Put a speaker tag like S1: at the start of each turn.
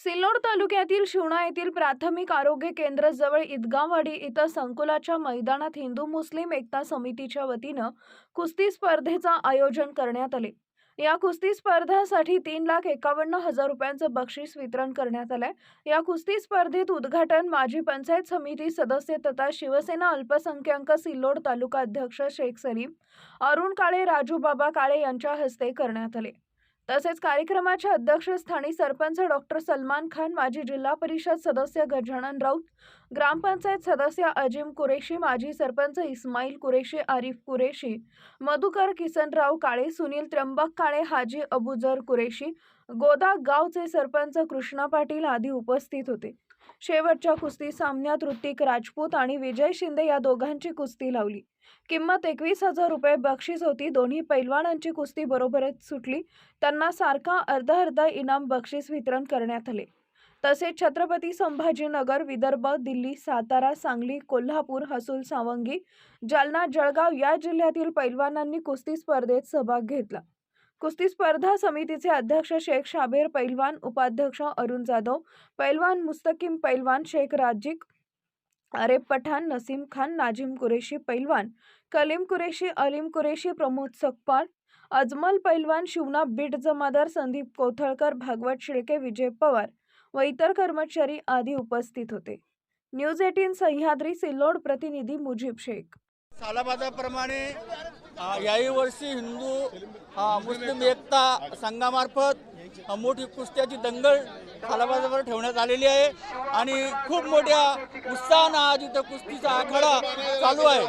S1: सिल्लोड तालुक्यातील शिवणा येथील प्राथमिक आरोग्य केंद्र जवळ ईदगावाडी इथं संकुलाच्या मैदानात हिंदू मुस्लिम एकता समितीच्या वतीनं कुस्ती स्पर्धेचं आयोजन करण्यात आले. या कुस्ती स्पर्धासाठी तीन लाख एकावन्न हजार रुपयांचं बक्षीस वितरण करण्यात आलंय. या कुस्ती स्पर्धेत उद्घाटन माजी पंचायत समिती सदस्य तथा शिवसेना अल्पसंख्याक सिल्लोड तालुका अध्यक्ष शेख सलीम अरुण काळे राजू बाबा काळे यांच्या हस्ते करण्यात आले. तसेच कार्यक्रमाच्या अध्यक्षस्थानी सरपंच डॉक्टर सलमान खान माजी जिल्हा परिषद सदस्य गजानन राऊत ग्रामपंचायत सदस्य अजिम कुरेशी माजी सरपंच इस्माईल कुरेशी आरिफ कुरेशी मधुकर किसनराव काळे सुनील त्र्यंबक काळे हाजी अबुजर कुरेशी गोदा गावचे सरपंच कृष्णा पाटील आदी उपस्थित होते. शेवटच्या कुस्ती सामन्यात ऋतिक राजपूत आणि विजय शिंदे या दोघांची कुस्ती लावली. किंमत एकवीस हजार रुपये बक्षीस होती. दोन्ही पैलवानांची कुस्ती बरोबरच सुटली. त्यांना सारखा अर्धा अर्धा इनाम बक्षीस वितरण करण्यात आले. तसेच छत्रपती संभाजीनगर विदर्भ दिल्ली सातारा सांगली कोल्हापूर हसूल सावंगी जालना जळगाव या जिल्ह्यातील पैलवानांनी कुस्ती स्पर्धेत सहभाग घेतला. कुस्ती स्पर्धा समितीचे अध्यक्ष शेख शाबेर पैलवान उपाध्यक्ष अरुण जाधव पैलवान मुस्तकीम पैलवान शेख राजिक अरेब पठाण नसीम खान नाजिम कुरेशी पैलवान कलीम कुरेशी अलीम कुरेशी प्रमोद सकपाळ अजमल पैलवान शिवना बीट जमादार संदीप कोथळकर भागवत शिळके विजय पवार व इतर कर्मचारी आदी उपस्थित होते. न्यूज एटीन सह्याद्री सिल्लोड प्रतिनिधी मुजीब शेख.
S2: सालाबादाप्रमाणे याही वर्षी हिंदू मुस्लिम एकता संघामार्फत मोठी कुस्त्याची दंगल सालाबादावर ठेवण्यात आलेली आहे. आणि खूप मोठ्या उत्साहानं आज इथं कुस्तीचा आखाडा चालू आहे.